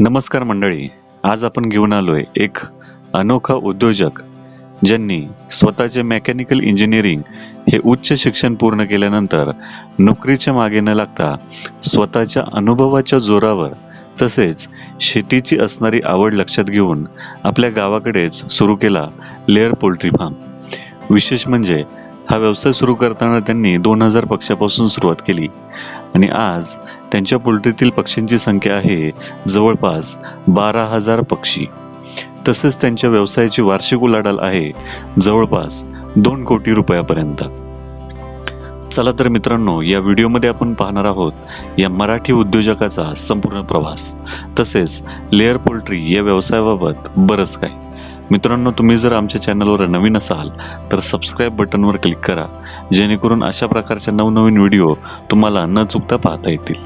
नमस्कार मंडळी आज आपण घेऊन आलोय एक अनोखा उद्योजक ज्यांनी स्वतःचे मेकॅनिकल इंजिनिअरिंग हे उच्च शिक्षण पूर्ण केल्यानंतर नोकरीच्या मागे न लागता स्वतःच्या अनुभवाच्या जोरावर तसेच शेतीची असणारी आवड लक्षात घेऊन आपल्या गावाकडेच सुरू केला लेअर पोल्ट्री फार्म विशेष म्हणजे हा व्यवसाय सुरू करताना त्यांनी दोन हजार पक्षापासून सुरुवात केली. आणि आज त्यांच्या पोल्ट्रीतील पक्ष्यांची संख्या आहे जवळपास बारा हजार पक्षी. तसेच त्यांच्या व्यवसायाची वार्षिक उलाढाल आहे जवळपास दोन कोटी रुपयापर्यंत. चला तर मित्रांनो या व्हिडिओमध्ये आपण पाहणार आहोत या मराठी उद्योजकाचा संपूर्ण प्रवास. तसेच लेअर पोल्ट्री या व्यवसायाबाबत बरंच काय मित्रांनो तुम्ही जर आमच्या चॅनलवर नवीन असाल तर सबस्क्राईब बटनवर क्लिक करा. जेणेकरून अशा प्रकारच्या नवनवीन व्हिडिओ तुम्हाला न चुकता पाहता येतील.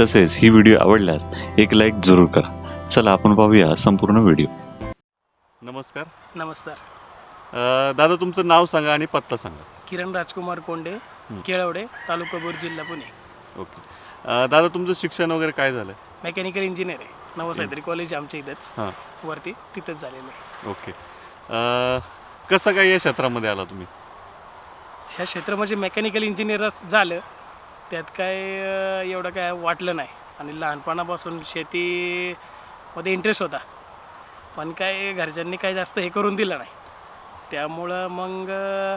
तसेच ही व्हिडिओ आवडल्यास एक लाईक जरूर करा. चला आपण पाहूया संपूर्ण व्हिडिओ नमस्कार. नमस्कार. दादा तुमचं नाव सांगा आणि पत्ता सांगा. किरण राजकुमार कोंडे केळवडे तालुका बोर जिल्हा पुणे. ओके. दादा तुमचं शिक्षण वगैरे काय झालं? मेकॅनिकल इंजिनियर आहे. नवसाहेत्री कॉलेज आमच्या इथंच. हां. वरती तिथंच झालेलं आहे. ओके. कसं काय या क्षेत्रामध्ये आला तुम्ही? ह्या क्षेत्र म्हणजे मेकॅनिकल इंजिनियर झालं. त्यात काय अं, एवढं काय वाटलं नाही. आणि लहानपणापासून शेतीमध्ये इंटरेस्ट होता. पण काय घरच्यांनी काय जास्त हे करून दिलं नाही. त्यामुळं मग अं,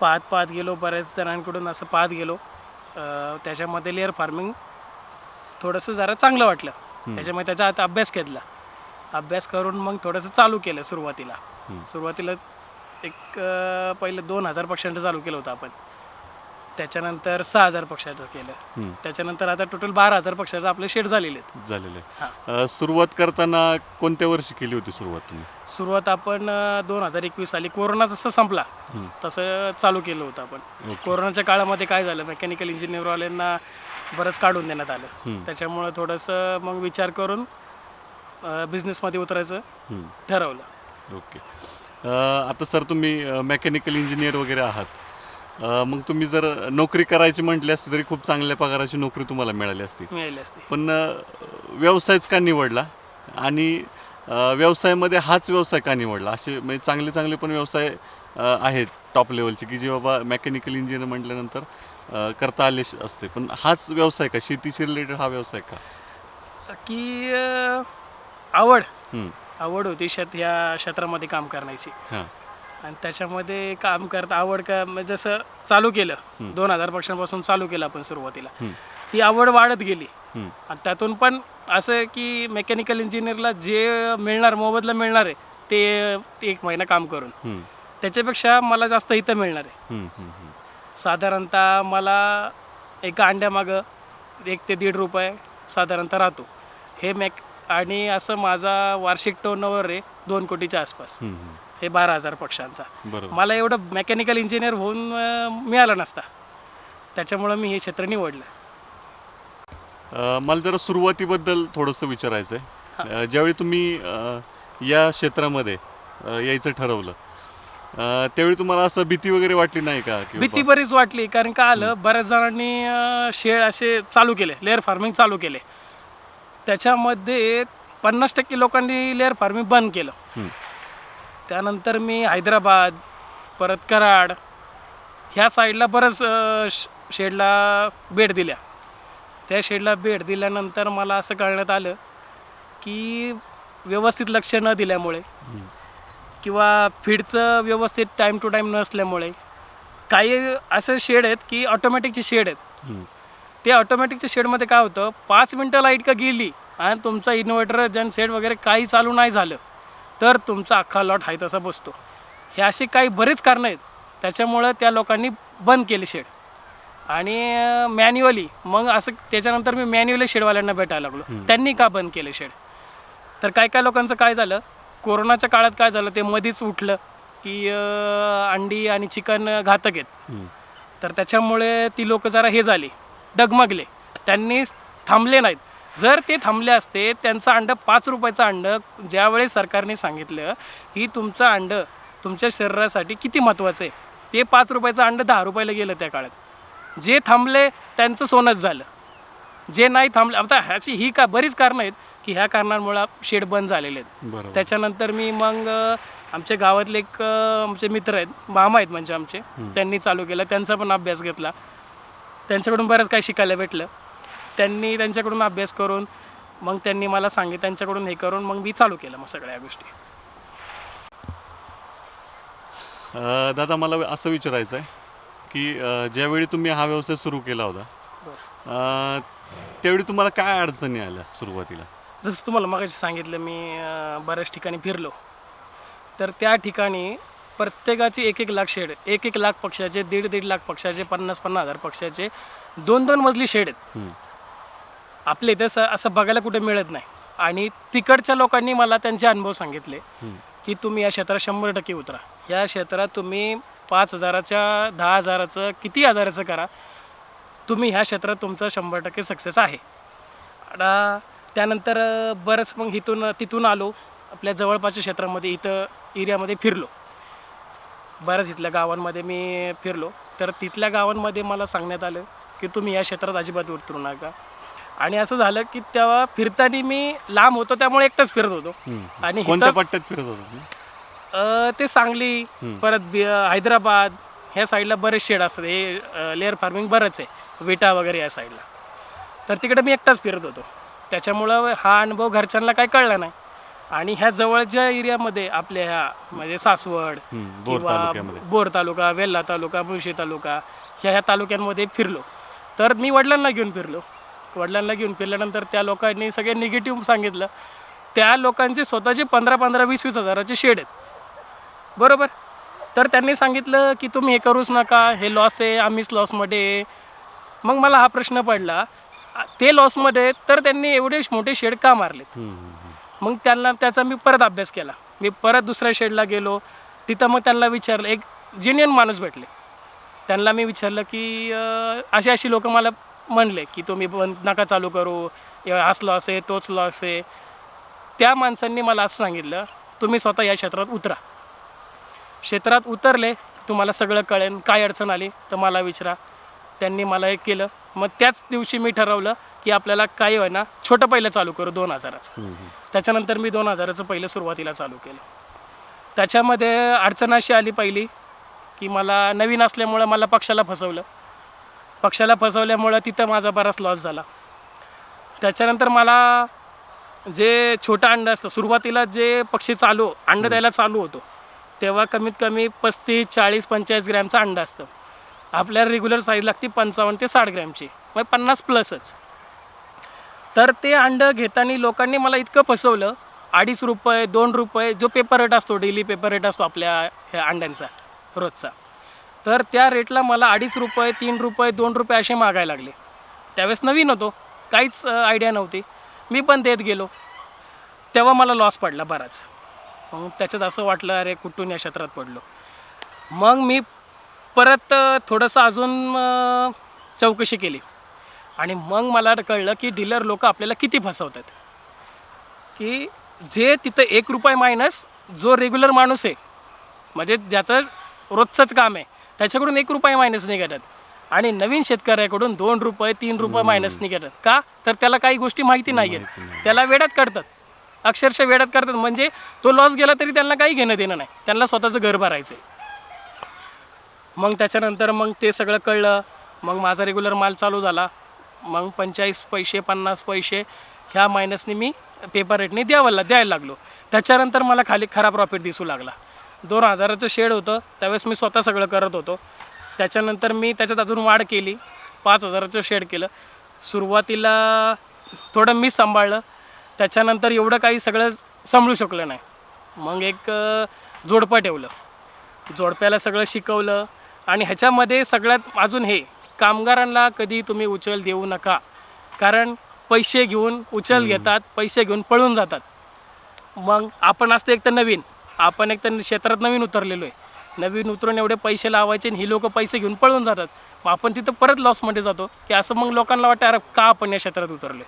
पाहत पाहत गेलो बऱ्याच जणांकडून असं पाहत गेलो. अं, त्याच्यामध्ये लेअर फार्मिंग थोडंसं जरा चांगलं वाटलं. त्याच्यामुळे त्याचा आता अभ्यास घेतला. अभ्यास करून मग थोडंसं चालू केलं सुरुवातीला. सुरुवातीला एक पहिलं दोन हजार पक्षांचं चालू केलं होतं आपण. त्याच्यानंतर सहा हजार पक्षाचं केलं. त्याच्यानंतर आता टोटल बारा हजार पक्षाचं आपले शेड झालेले झालेलं सुरुवात करताना कोणत्या वर्षी केली होती सुरुवात तुम्ही? सुरुवात आपण दोन हजार एकवीस साली कोरोना जसं संपला. तसं चालू केलं होतं आपण. कोरोनाच्या काळामध्ये काय झालं? मेकॅनिकल इंजिनिअरवाल्यांना बरंच काढून देण्यात आलं. त्याच्यामुळं थोडंसं मग विचार करून बिझनेसमध्ये उतरायचं. ठरवलं. ओके. आता सर तुम्ही मेकॅनिकल इंजिनियर वगैरे आहात. मग तुम्ही जर नोकरी करायची म्हटली असती तरी खूप चांगल्या पगाराची नोकरी तुम्हाला मिळाली असती. मिळाली असते. पण व्यवसायच का निवडला? आणि व्यवसायामध्ये हाच व्यवसाय का निवडला? असे म्हणजे चांगले चांगले पण व्यवसाय आहेत टॉप लेवलचे की जे बाबा मेकॅनिकल इंजिनियर म्हटल्यानंतर अ, करता आले श- असते पण हाच व्यवसाय का शेतीशी रिलेटेड हा व्यवसाय का की अं, आवड हम्म. आवड होती शेत ह्या क्षेत्रामध्ये काम करण्याची हां आणि त्याच्यामध्ये काम करता आवड का म्हणजे जसं चालू केलं दोन हजार पक्षांपासून चालू केलं आपण सुरुवातीला हम्म. ती आवड वाढत गेली हम्म. आणि त्यातून पण असं की मेकॅनिकल इंजिनियरला जे मिळणार मोबदला मिळणार आहे ते ते एक महिना काम करून हम्म. त्याच्यापेक्षा मला जास्त इथं मिळणार आहे हम्म. हम्म. हम्म. साधारणतः मला एका अंड्यामागं एक ते दीड रुपये साधारणतः राहतो. हे मेक आणि असं माझा वार्षिक टर्नओव्हर आहे दोन कोटीच्या आसपास. हे बारा हजार पक्षांचा मला एवढं मेकॅनिकल इंजिनियर होऊन मिळालं नसता. त्याच्यामुळं मी हे क्षेत्र निवडलं. मला जरा सुरुवातीबद्दल थोडंसं विचारायचं आहे ज्यावेळी तुम्ही या क्षेत्रामध्ये यायचं ठरवलं अ, त्यावेळी तुम्हाला असं भीती वगैरे वाटली नाही का की भीती बाबा- बरीच वाटली कारण का आलं बऱ्याच जणांनी अं, शेड असे चालू केले लेअर फार्मिंग चालू केले. त्याच्यामध्ये पन्नास टक्के लोकांनी लेअर फार्मिंग बंद केलं. हम्म. त्यानंतर मी हैदराबाद परत कराड ह्या साईडला बरंच अं, श- शेडला भेट दिल्या. त्या शेडला भेट दिल्यानंतर मला असं कळण्यात आलं की व्यवस्थित लक्ष न दिल्यामुळे किंवा फीडचं व्यवस्थित टाईम टू टाईम नसल्यामुळे काही असे शेड आहेत की ऑटोमॅटिकचे शेड आहेत. ते ऑटोमॅटिकच्या शेडमध्ये काय होतं? पाच मिनटं लाइट का गेली आणि तुमचा इन्व्हर्टर जन शेड वगैरे काही चालू नाही झालं तर तुमचा अख्खा लॉट आहे तसा बसतो. हे अशी काही बरीच कारणं आहेत. त्याच्यामुळं त्या लोकांनी बंद केले शेड आणि मॅन्युअली मग असं त्याच्यानंतर मी मॅन्युअली शेडवाल्यांना भेटायला लागलो. त्यांनी का बंद केले शेड तर काय काय लोकांचं काय झालं? कोरोनाच्या काळात काय झालं ते मधीच उठलं की अंडी आणि चिकन घातक आहेत. तर त्याच्यामुळे ती लोक जरा हे झाली डगमगले. त्यांनी थांबले नाहीत. जर ते थांबले असते त्यांचं अंड पाच रुपयाचं अंड ज्यावेळेस सरकारने सांगितलं की तुमचं अंड तुमच्या शरीरासाठी किती महत्त्वाचं आहे ते पाच रुपयाचं अंड दहा रुपयाला गेलं त्या काळात. जे थांबले त्यांचं सोनंच झालं. जे नाही थांबले आता ह्याची ही का बरीच कारणं आहेत की ह्या कारणांमुळे शेड बंद झालेले आहेत. त्याच्यानंतर मी मग आमच्या गावातले एक आमचे मित्र आहेत मामा आहेत म्हणजे आमचे त्यांनी चालू केलं त्यांचा पण अभ्यास घेतला. त्यांच्याकडून बरंच काही शिकायला भेटलं. त्यांनी त्यांच्याकडून अभ्यास करून मग त्यांनी मला सांगितलं त्यांच्याकडून हे करून मग मी चालू केलं मग सगळ्या गोष्टी. दादा मला असं विचारायचं आहे की ज्यावेळी तुम्ही हा व्यवसाय सुरू केला होता अ, त्यावेळी तुम्हाला काय अडचणी आल्या सुरुवातीला? जसं तुम्हाला मगाशी सांगितलं मी बऱ्याच ठिकाणी फिरलो. तर त्या ठिकाणी प्रत्येकाची एक एक लाख शेड एक एक लाख पक्षाचे दीड दीड लाख पक्षाचे पन्नास पन्नास हजार पक्षाचे दोन दोन मजली शेड आहेत. आपल्या इथं असं बघायला कुठे मिळत नाही. आणि तिकडच्या लोकांनी मला त्यांचे अनुभव सांगितले. की तुम्ही या क्षेत्रात शंभर टक्के उतरा. या क्षेत्रात तुम्ही पाच हजाराच्या दहा हजाराचं किती हजाराचं करा. तुम्ही ह्या क्षेत्रात तुमचं शंभर टक्के सक्सेस आहे. त्यानंतर बरंच मग इथून तिथून आलो. आपल्या जवळपासच्या क्षेत्रामध्ये इथं एरियामध्ये फिरलो. बऱ्याच इथल्या गावांमध्ये मी फिरलो. तर तिथल्या गावांमध्ये मला सांगण्यात आलं की तुम्ही या क्षेत्रात अजिबात उतरू नका. आणि असं झालं की तेव्हा फिरताना मी लांब होतो त्यामुळे एकटाच फिरत होतो. आणि कोणत्या पट्ट्यात फिरत होता ते सांगली परत हैदराबाद ह्या साईडला बरेच शेड असतात. हे लेअर फार्मिंग बरंच आहे. विटा वगैरे या साईडला. तर तिकडे मी एकटाच फिरत होतो. त्याच्यामुळं हा अनुभव घरच्यांना काही कळला नाही. आणि ह्या जवळच्या एरियामध्ये आपल्या ह्या म्हणजे सासवड हम्म, बोर किंवा तालुक्यामध्ये. बोर तालुका वेल्हा तालुका मुळशी तालुका ह्या ह्या तालुक्यांमध्ये फिरलो. तर मी वडिलांना घेऊन फिरलो. वडिलांना घेऊन फिरल्यानंतर त्या लोकांनी सगळे निगेटिव्ह सांगितलं. त्या लोकांचे स्वतःचे पंधरा पंधरा वीस वीस हजाराचे शेड आहेत. बरोबर? तर त्यांनी सांगितलं की तुम्ही हे करूच नका हे लॉस आहे आम्हीच लॉसमध्ये आहे. मग मला हा प्रश्न पडला ते लॉसमध्ये तर त्यांनी एवढे मोठे शेड का मारलेत. मग त्यांना त्याचा मी परत अभ्यास केला. मी परत दुसऱ्या शेडला गेलो. तिथं मग त्यांना विचारलं एक जेन्युअन माणूस भेटले. त्यांना मी विचारलं की अशी अशी लोक मला म्हणले की तुम्ही बंद नका चालू करू. हाच लॉस आहे तोच लॉस आहे. त्या माणसांनी मला असं सांगितलं तुम्ही स्वतः या क्षेत्रात उतरा. क्षेत्रात उतरले तुम्हाला सगळं कळेल काय अडचण आली तर मला विचारा. त्यांनी मला एक केलं. मग त्याच दिवशी मी ठरवलं की आपल्याला काही होईना छोटं पहिलं चालू करू दोन हजाराचं. त्याच्यानंतर मी दोन हजाराचं पहिलं सुरुवातीला चालू केलं. त्याच्यामध्ये अडचण अशी आली पहिली की मला नवीन असल्यामुळं मला पक्षाला फसवलं. पक्षाला फसवल्यामुळं तिथं माझा बराच लॉस झाला. त्याच्यानंतर मला जे छोटं अंडं असतं सुरुवातीला जे पक्षी चालू अंडं द्यायला चालू होतो तेव्हा कमीत कमी पस्तीस चाळीस पंचेचाळीस ग्रॅमचं अंडं असतं. आपल्याला रेग्युलर साईज लागते पंचावन्न ते साठ ग्रॅमची. मग पन्नास प्लसच. तर ते अंडं घेताना लोकांनी मला इतकं फसवलं. अडीच रुपये दोन रुपये जो पेपर रेट असतो डेली पेपर रेट असतो आपल्या ह्या अंड्यांचा रोजचा. तर त्या रेटला मला अडीच रुपये तीन रुपये दोन रुपये असे मागायला लागले. त्यावेळेस नवीन होतो. काहीच आयडिया नव्हती. मी पण देत गेलो. तेव्हा मला लॉस पडला बराच. मग त्याच्यात असं वाटलं अरे कुठून या क्षेत्रात पडलो? मग मी परत थोडंसं अजून चौकशी केली. आणि मग मला कळलं की डीलर लोक आपल्याला किती फसवतात. की जे तिथं एक रुपये मायनस जो रेग्युलर माणूस आहे म्हणजे ज्याचं रोजचंच काम आहे त्याच्याकडून एक रुपये मायनस निघतात. आणि नवीन शेतकऱ्याकडून दोन रुपये तीन रुपये मायनस निघतात. का? तर त्याला काही गोष्टी माहिती नाही. आहेत त्याला वेड्यात काढतात. अक्षरशः वेड्यात काढतात. म्हणजे तो लॉस गेला तरी त्यांना काही घेणं देणं नाही. त्यांना स्वतःचं घर भरायचं आहे मग त्याच्यानंतर मग ते सगळं कळलं. मग माझा रेग्युलर माल चालू झाला. मग पंचेचाळीस पैसे पन्नास पैसे ह्या मायनसने मी पेपर रेटने द्यावला द्यायला लागलो. त्याच्यानंतर मला खाली खरा प्रॉफिट दिसू लागला. दोन हजाराचं शेड होतं. त्यावेळेस मी स्वतः सगळं करत होतो. त्याच्यानंतर मी त्याच्यात अजून वाढ केली. पाच हजाराचं शेड केलं. सुरुवातीला थोडं मी सांभाळलं. त्याच्यानंतर एवढं काही सगळं सांभाळू शकलं नाही. मग एक जोडपं ठेवलं. जोडप्याला सगळं शिकवलं. आणि ह्याच्यामध्ये सगळ्यात अजून हे कामगारांना कधी तुम्ही उचल देऊ नका. कारण पैसे घेऊन उचल घेतात पैसे घेऊन पळून जातात. मग आपण असतं एक तर नवीन आपण एक तर क्षेत्रात नवीन उतरलेलो आहे. नवीन उतरून एवढे पैसे लावायचे आणि ही लोक पैसे घेऊन पळून जातात. मग आपण तिथं परत लॉसमध्ये जातो की असं मग लोकांना वाटतं अरे का आपण या क्षेत्रात उतरले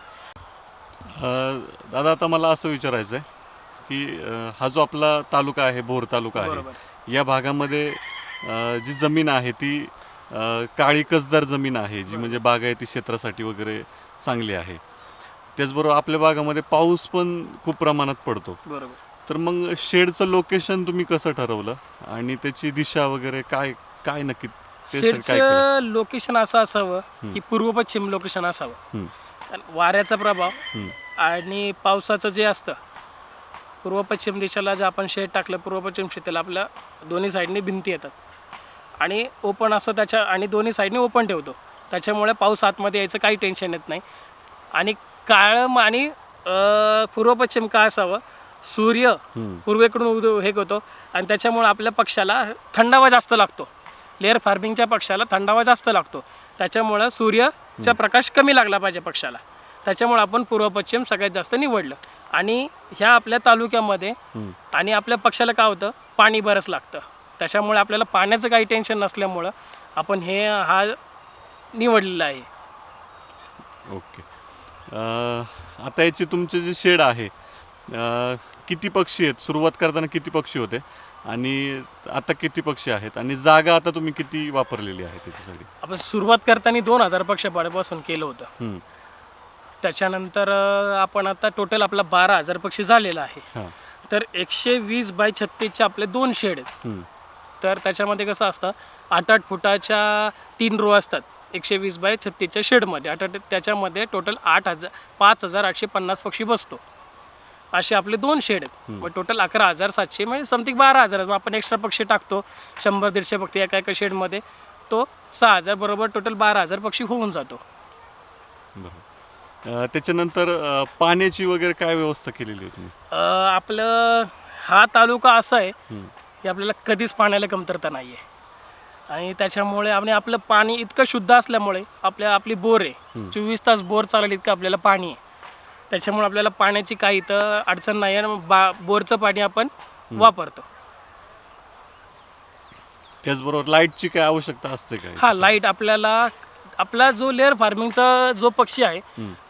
दादा आता मला असं विचारायचं आहे की हा जो आपला तालुका आहे बोर तालुका आहे या भागामध्ये जी जमीन आहे ती काळी कसदार जमीन आहे जी म्हणजे बागायती क्षेत्रासाठी वगैरे चांगली आहे. त्याचबरोबर आपल्या भागामध्ये पाऊस पण खूप प्रमाणात पडतो. बरोबर. तर मग शेडचं लोकेशन तुम्ही कसं ठरवलं? आणि त्याची दिशा वगैरे काय काय नक्की? शेडचं लोकेशन असं असावं की पूर्व पश्चिम लोकेशन असावं. वाऱ्याचा प्रभाव आणि पावसाचं जे असतं पूर्व पश्चिम दिशेला जे आपण शेड टाकलं पूर्व पश्चिम शेतीला आपल्या दोन्ही साईडने भिंती येतात. आणि ओपन असतो त्याच्या आणि दोन्ही साईडने ओपन ठेवतो. त्याच्यामुळे पाऊस आतमध्ये यायचं काही टेन्शन येत नाही. आणि काळं आणि पूर्व पश्चिम का असावं. सूर्य. पूर्वेकडून उद हे होतो आणि त्याच्यामुळे आपल्या पक्षाला थंडावा जास्त लागतो. लेअर फार्मिंगच्या पक्षाला थंडावा जास्त लागतो. त्याच्यामुळं सूर्यचा प्रकाश कमी लागला पाहिजे पक्षाला. त्याच्यामुळे आपण पूर्व पश्चिम सगळ्यात जास्त निवडलं. आणि ह्या आपल्या तालुक्यामध्ये. आणि आपल्या पक्षाला काय होतं? पाणी बरंच लागतं. त्याच्यामुळे आपल्याला पाण्याचं काही टेन्शन नसल्यामुळं आपण हे हा निवडलेला आहे. ओके. अं, आता याची तुमचे जे शेड आहे अं, किती पक्षी आहेत? सुरुवात करताना किती पक्षी होते? आणि आता किती पक्षी आहेत? आणि जागा आता तुम्ही किती वापरलेली आहे त्याच्यासाठी? आपण सुरुवात करताना दोन हजार पक्षपासून केलं होतं. हम्म, त्याच्यानंतर अं, आपण आता टोटल आपला बारा हजार पक्षी झालेला आहे. हां. तर एकशे वीस बाय छत्तीसचे आपले दोन शेड आहेत. हम्म, तर त्याच्यामध्ये कसं असतं आठ आठ फुटाच्या तीन रो असतात एकशे वीस बाय छत्तीसच्या शेडमध्ये आठ आठ त्याच्यामध्ये टोटल आठ हजार पाच हजार आठशे पन्नास पक्षी बसतो. असे आपले दोन शेड आहेत. मग टोटल अकरा हजार सातशे म्हणजे समथिंग बारा हजार. मग आपण एक्स्ट्रा पक्षी टाकतो शंभर दीडशे पक्षी एका एका शेडमध्ये तो सहा हजार बरोबर टोटल बारा हजार पक्षी होऊन जातो. त्याच्यानंतर पाण्याची वगैरे काय व्यवस्था केलेली आहे आपलं हा तालुका असा आहे की आपल्याला कधीच पाण्याला कमतरता नाही आहे आणि त्याच्यामुळे आणि आपलं पाणी इतकं शुद्ध असल्यामुळे आपल्या आपली बोर आहे. चोवीस तास बोर चालेल इतकं आपल्याला पाणी आहे. त्याच्यामुळे आपल्याला पाण्याची काही इथं अडचण नाही आहे आणि बा बोरचं पाणी आपण वापरतो. त्याचबरोबर लाईटची काय आवश्यकता असते काय? हा लाइट आपल्याला आपला जो लेअर फार्मिंगचा जो पक्षी आहे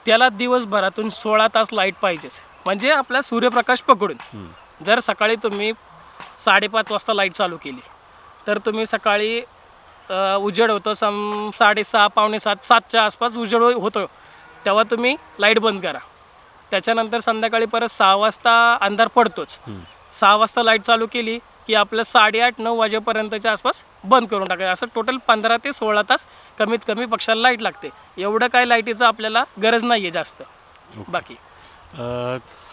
त्याला दिवसभरातून सोळा तास लाइट पाहिजेच. म्हणजे आपला सूर्यप्रकाश पकडून. जर सकाळी तुम्ही साडेपाच वाजता लाइट चालू केली. तर तुम्ही सकाळी उजेड होतो सम साडेसहा पावणे सात सातच्या आसपास उजेड होतो. तेव्हा तुम्ही लाइट बंद करा. त्याच्यानंतर संध्याकाळी परत सहा वाजता अंधार पडतोच. सहा वाजता लाइट चालू केली की आपलं साडेआठ नऊ वाजेपर्यंतच्या आसपास बंद करून टाकायचं. असं टोटल पंधरा ते सोळा तास कमीत कमी पक्षाला लाइट लागते. एवढं काय लाईटीचं आपल्याला गरज नाही आहे जास्त बाकी.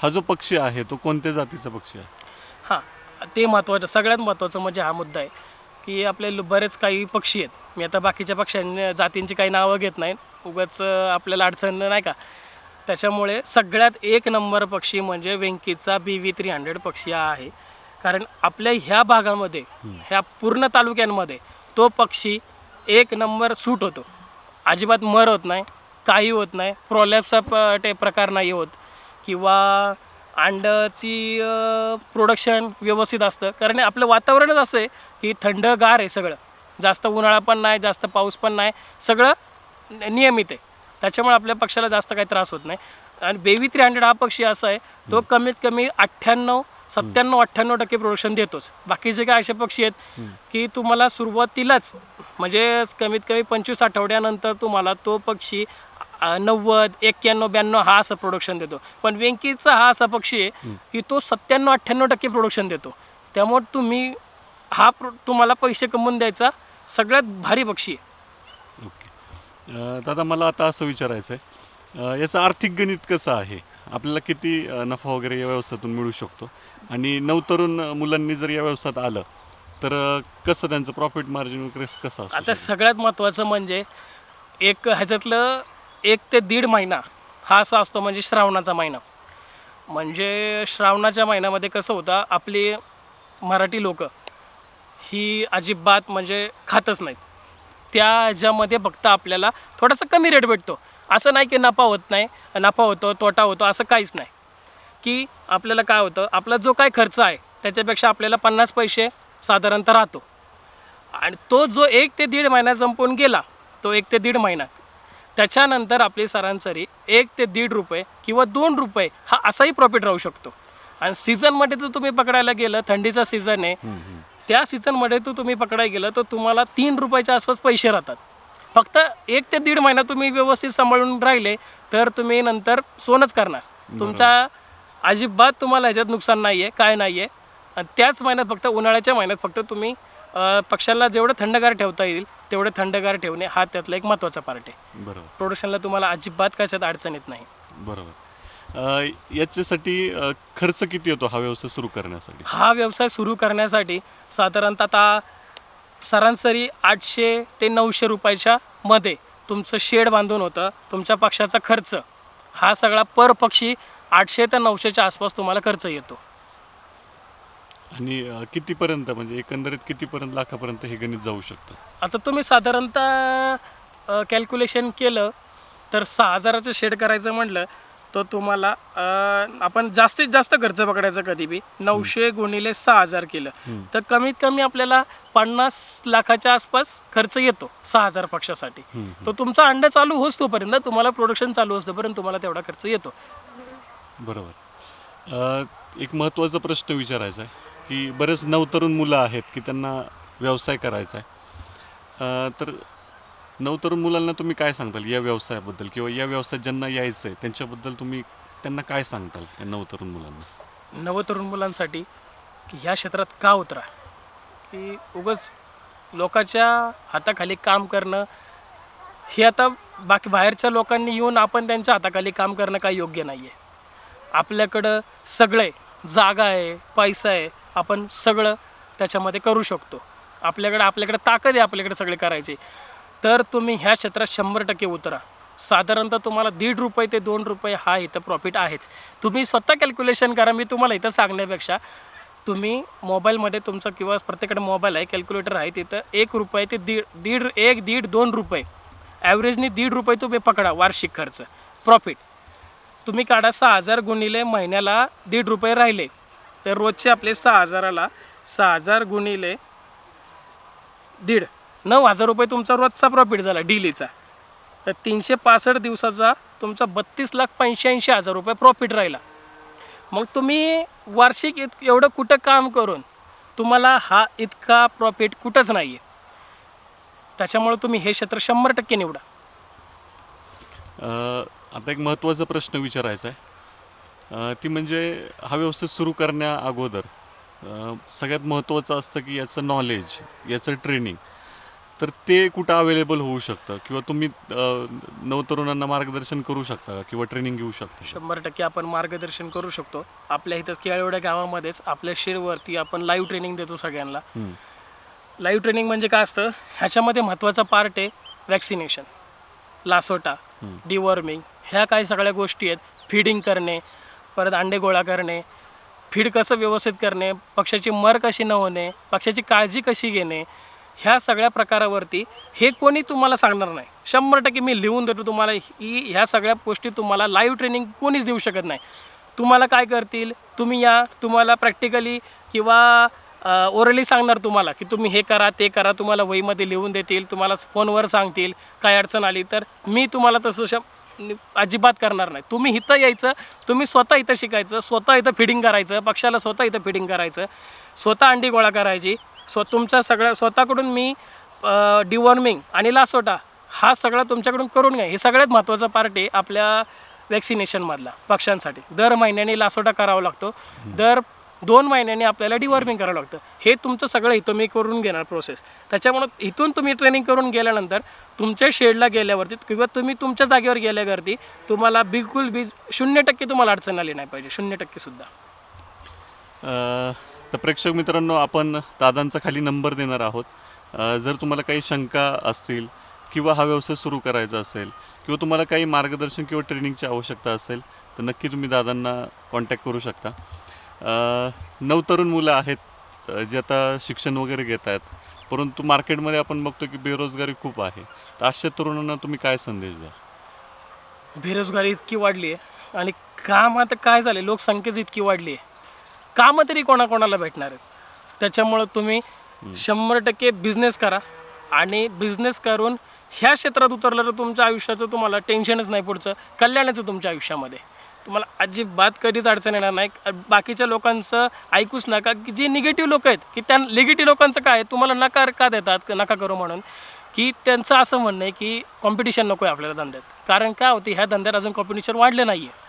हा जो पक्षी आहे तो कोणत्या जातीचा पक्षी आहे? हां. ते महत्त्वाचं सगळ्यात महत्त्वाचं म्हणजे हा मुद्दा आहे की आपले बरेच काही पक्षी आहेत. मी आता बाकीच्या पक्ष्यांनी जातींची काही नावं घेत नाही. उगाच आपल्याला अडचण नाही का? त्याच्यामुळे सगळ्यात एक नंबर पक्षी म्हणजे वेंकीचा बी व्ही थ्री हंड्रेड पक्षी हा आहे. कारण आपल्या ह्या भागामध्ये ह्या पूर्ण तालुक्यांमध्ये तो पक्षी एक नंबर सूट होतो. अजिबात मर होत नाही काही होत नाही प्रॉलॅप्सचा प ते प्रकार नाही होत. किंवा अंड्याची प्रोडक्शन व्यवस्थित असतं. कारण आपलं वातावरणच असं आहे की थंडगार आहे सगळं. जास्त उन्हाळा पण नाही जास्त पाऊस पण नाही. सगळं नियमित आहे. त्याच्यामुळे आपल्या पक्षाला जास्त काही त्रास होत नाही. आणि बेबी थ्री हंड्रेड हा पक्षी असा आहे तो कमीत कमी अठ्ठ्याण्णव सत्त्याण्णव अठ्ठ्याण्णव टक्के प्रोडक्शन देतोच. बाकीचे काय असे पक्षी आहेत की तुम्हाला सुरुवातीलाच म्हणजे कमीत कमी पंचवीस आठवड्यानंतर तुम्हाला तो पक्षी नव्वद एक्क्याण्णव ब्याण्णव हा असं प्रोडक्शन देतो. पण वेंकीचा हा असा पक्षी आहे की तो सत्त्याण्णव अठ्ठ्याण्णव टक्के प्रोडक्शन देतो. त्यामुळे तुम्ही हा प्रो तुम्हाला पैसे कमवून द्यायचा सगळ्यात भारी पक्षी आहे. ओके. दादा मला आता असं विचारायचं आहे याचं आर्थिक गणित कसं आहे? आपल्याला किती नफा वगैरे या व्यवसायातून मिळू शकतो? आणि नवतरुण मुलांनी जर या व्यवसायात आलं तर कसं त्यांचं प्रॉफिट मार्जिन वगैरे कसं आता सगळ्यात महत्त्वाचं म्हणजे एक ह्याच्यातलं एक ते दीड महिना हा असा असतो म्हणजे श्रावणाचा महिना. म्हणजे श्रावणाच्या महिन्यामध्ये कसं होतं आपली मराठी लोक ही अजिबात म्हणजे खातच नाहीत. त्या ह्याच्यामध्ये फक्त आपल्याला थोडासा कमी रेट भेटतो. असं नाही की नफा होत नाही नफा होतो तोटा होतो असं काहीच नाही. की आपल्याला काय होतं आपला जो काय खर्च आहे त्याच्यापेक्षा आपल्याला पन्नास पैसे साधारणतः राहतो. आणि तो जो एक ते दीड महिना संपून गेला तो एक ते दीड महिना त्याच्यानंतर आपली सरासरी एक ते दीड रुपये किंवा दोन रुपये हा असाही प्रॉफिट राहू शकतो. आणि सीझनमध्ये जर तुम्ही पकडायला गेलं थंडीचा सीझन आहे. त्या सीझनमध्ये तो तुम्ही पकडायला गेलं तर तुम्हाला तीन रुपयाच्या आसपास पैसे राहतात. फक्त एक ते दीड महिना तुम्ही व्यवस्थित सांभाळून राहिले तर तुम्ही नंतर सोनच करणार. तुमच्या अजिबात तुम्हाला ह्याच्यात नुकसान नाही आहे काय नाही आहे आणि त्याच महिन्यात फक्त उन्हाळ्याच्या महिन्यात फक्त तुम्ही अं, पक्ष्यांना जेवढं थंडगार ठेवता येईल तेवढे थंडगार ठेवणे हा त्यातला एक महत्त्वाचा पार्ट आहे. बरोबर. प्रोडक्शनला तुम्हाला अजिबात कशात अडचण येत नाही. बरोबर. याच्यासाठी खर्च किती येतो हा व्यवसाय सुरू करण्यासाठी? हा व्यवसाय सुरू करण्यासाठी साधारणतः आता सरासरी आठशे ते नऊशे रुपयाच्या मध्ये तुमचं शेड बांधून होतं तुमच्या पक्षाचा खर्च. हा सगळा पर पक्षी आठशे ते नऊशेच्या आसपास तुम्हाला खर्च येतो. आणि अ, कितीपर्यंत म्हणजे एकंदरीत कितीपर्यंत लाखापर्यंत हे गणित जाऊ शकतं? आता तुम्ही साधारणतः कॅल्क्युलेशन केलं तर सहा हजाराचं शेड करायचं म्हटलं तर तुम्हाला अ, आपण जास्तीत जास्त खर्च पकडायचा कधी बी. नऊशे गुणिले सहा हजार केलं. हम्म. तर कमीत कमी आपल्याला पन्नास लाखाच्या आसपास खर्च येतो सहा हजार पक्षासाठी. तो तुमचा अंडा चालू होस तोपर्यंत तुम्हाला प्रोडक्शन चालू असतोपर्यंत तुम्हाला तेवढा खर्च येतो. बरोबर. अ, एक महत्त्वाचा प्रश्न विचारायचा आहे. की बरेच नवतरुण मुलं आहेत की त्यांना व्यवसाय करायचा आहे. तर नवतरुण मुलांना तुम्ही काय सांगताल या व्यवसायाबद्दल किंवा या व्यवसायात ज्यांना यायचं आहे त्यांच्याबद्दल तुम्ही त्यांना काय सांगताल या नवतरुण मुलांना? नवतरुण मुलांसाठी की ह्या क्षेत्रात का उतरा? की उगच लोकांच्या हाताखाली काम करणं हे आता बाकी बाहेरच्या लोकांनी येऊन आपण त्यांच्या हाताखाली काम करणं काही योग्य नाही आहे आपल्याकडं सगळे जागा आहे पैसा आहे आपण सगळं त्याच्यामध्ये करू शकतो. आपल्याकडं आपल्याकडे ताकद आहे आपल्याकडे सगळे करायचे. तर तुम्ही ह्या क्षेत्रात शंभर टक्के उतरा. साधारणतः तुम्हाला दीड रुपये ते दोन रुपये हा इथं प्रॉफिट आहेच. तुम्ही स्वतः कॅल्क्युलेशन करा मी तुम्हाला इथं सांगण्यापेक्षा तुम्ही मोबाईलमध्ये तुमचं किंवा प्रत्येकडे मोबाईल आहे कॅल्क्युलेटर आहे तिथं एक रुपये ते दीड दीड एक दीड दोन रुपये. ॲव्हरेजनी दीड रुपये तुम्ही पकडा वार्षिक खर्च प्रॉफिट तुम्ही काढा सहा हजार गुणिले महिन्याला दीड रुपये राहिले. तर रोजचे आपले सहा हजाराला सहा हजार गुणिले दीड. नऊ हजार रुपये तुमचा रोजचा प्रॉफिट झाला डेलीचा तर तीनशे पासष्ट दिवसाचा तुमचा बत्तीस लाख पंच्याऐंशी हजार रुपये प्रॉफिट राहिला. मग तुम्ही वार्षिक इत एवढं कुठं काम करून तुम्हाला हा इतका प्रॉफिट कुठंच नाही आहे त्याच्यामुळे तुम्ही हे क्षेत्र शंभर टक्के निवडा. आता एक महत्त्वाचा प्रश्न विचारायचा आहे. ती म्हणजे हा व्यवसाय सुरू करण्या अगोदर. सगळ्यात महत्त्वाचं असतं की याचं नॉलेज याचं ट्रेनिंग तर ते कुठं अवेलेबल होऊ शकतं किंवा तुम्ही नवतरुणांना मार्गदर्शन करू शकता का किंवा ट्रेनिंग घेऊ शकता? शंभर टक्के आपण मार्गदर्शन करू शकतो. आपल्या इथं केळवड्या गावामध्येच आपल्या शिरवरती आपण लाईव्ह ट्रेनिंग देतो सगळ्यांना. लाईव्ह ट्रेनिंग म्हणजे काय असतं? ह्याच्यामध्ये महत्त्वाचा पार्ट आहे वॅक्सिनेशन लासोटा. डिवॉर्मिंग ह्या काही सगळ्या गोष्टी आहेत. फिडिंग करणे परत अंडे गोळा करणे फीड कसं व्यवस्थित करणे पक्षाची मर कशी न होणे पक्षाची काळजी कशी घेणे ह्या सगळ्या प्रकारावरती हे कोणी तुम्हाला सांगणार नाही. शंभर टक्के मी लिहून देतो तुम्हाला ही ह्या सगळ्या गोष्टी तुम्हाला लाईव्ह ट्रेनिंग कोणीच देऊ शकत नाही. तुम्हाला काय करतील? तुम्ही या तुम्हाला प्रॅक्टिकली किंवा ओरली सांगणार तुम्हाला की तुम्ही हे करा ते करा तुम्हाला वहीमध्ये लिहून देतील तुम्हाला फोनवर सांगतील काय अडचण आली तर मी तुम्हाला तसं श अजिबात करणार नाही. तुम्ही इथं यायचं तुम्ही स्वतः इथं शिकायचं स्वतः इथं फिडिंग करायचं पक्षाला स्वतः इथं फिडिंग करायचं स्वतः अंडी गोळा करायची स्व तुमच्या सगळ्या स्वतःकडून मी डिवॉर्मिंग आणि लासोटा हा सगळा तुमच्याकडून करून घ्या. हे सगळ्यात महत्त्वाचा पार्ट आहे आपल्या वॅक्सिनेशनमधला पक्ष्यांसाठी. दर महिन्याने लासोटा करावा लागतो. दर दोन महिन्यांनी आपल्याला डिवॉर्मिंग करावं लागतं. हे तुमचं सगळं इथं मी करून घेणार प्रोसेस त्याच्यामुळं इथून तुम्ही ट्रेनिंग करून गेल्यानंतर तुमच्या शेडला गेल्यावरती किंवा तुम्ही तुमच्या जागेवर गेल्यावरती तुम्हाला बिलकुल बीज शून्य टक्के तुम्हाला अडचण आली नाही पाहिजे. शून्य टक्केसुद्धा तर प्रेक्षक मित्रांनो आपण दादांचा खाली नंबर देणार आहोत. जर तुम्हाला काही शंका असतील किंवा हा व्यवसाय सुरू करायचा असेल किंवा तुम्हाला काही मार्गदर्शन किंवा ट्रेनिंगची आवश्यकता असेल तर नक्की तुम्ही दादांना कॉन्टॅक्ट करू शकता. नवतरुण मुलं आहेत जे आता शिक्षण वगैरे घेत आहेत. परंतु मार्केटमध्ये आपण बघतो की बेरोजगारी खूप आहे. तर अशा तरुणांना तुम्ही काय संदेश द्या बेरोजगारी इतकी वाढली आहे आणि काम आता काय झाले? लोकसंख्याच इतकी वाढली आहे. कामं तरी कोणाकोणाला भेटणार आहेत? त्याच्यामुळं तुम्ही शंभर टक्के बिझनेस करा आणि बिझनेस करून ह्या क्षेत्रात उतरलं तर तुमच्या आयुष्याचं तुम्हाला टेन्शनच नाही पुढचं. कल्याणाचं तुमच्या आयुष्यामध्ये. तुम्हाला अजिबात कधीच अडचण येणार नाही. बाकीच्या लोकांचं ऐकूच नका की जे निगेटिव्ह लोक आहेत की त्या निगेटिव्ह लोकांचं काय आहे, तुम्हाला नकार का देतात नका करू म्हणून. की त्यांचं असं म्हणणं आहे की कॉम्पिटिशन नको आहे आपल्याला धंद्यात. कारण काय होते ह्या धंद्यात अजून कॉम्पिटिशन वाढलं नाही आहे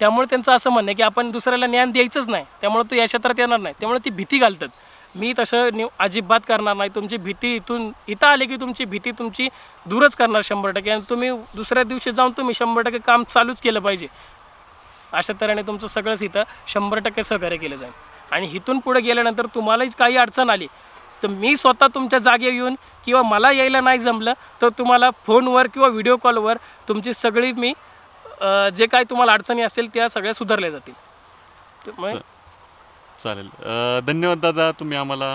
त्यामुळे त्यांचं असं म्हणणं आहे की आपण दुसऱ्याला ज्ञान द्यायचंच नाही. त्यामुळे तो या क्षेत्रात येणार नाही. त्यामुळे ती भीती घालतात. मी तसं नि अजिबात करणार नाही. तुमची भीती इथून इथं आली की तुमची भीती तुमची दूरच करणार शंभर टक्के. आणि तुम्ही दुसऱ्या दिवशी जाऊन तुम्ही शंभर टक्के काम चालूच केलं पाहिजे. अशा तऱ्हेने तुमचं सगळंच इथं शंभर टक्के सहकार्य केलं जाईल. आणि इथून पुढे गेल्यानंतर तुम्हालाही काही अडचण आली तर मी स्वतः तुमच्या जागे येऊन किंवा मला यायला नाही जमलं तर तुम्हाला फोनवर किंवा व्हिडिओ कॉलवर तुमची सगळी मी जे काही तुम्हाला अडचणी असतील त्या सगळ्या सुधारल्या जातील. चालेल. धन्यवाद दादा तुम्ही आम्हाला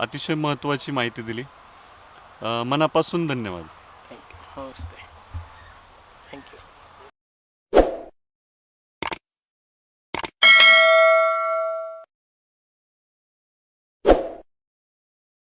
अतिशय महत्त्वाची माहिती दिली. मनापासून धन्यवाद. थँक्यू नमस्ते.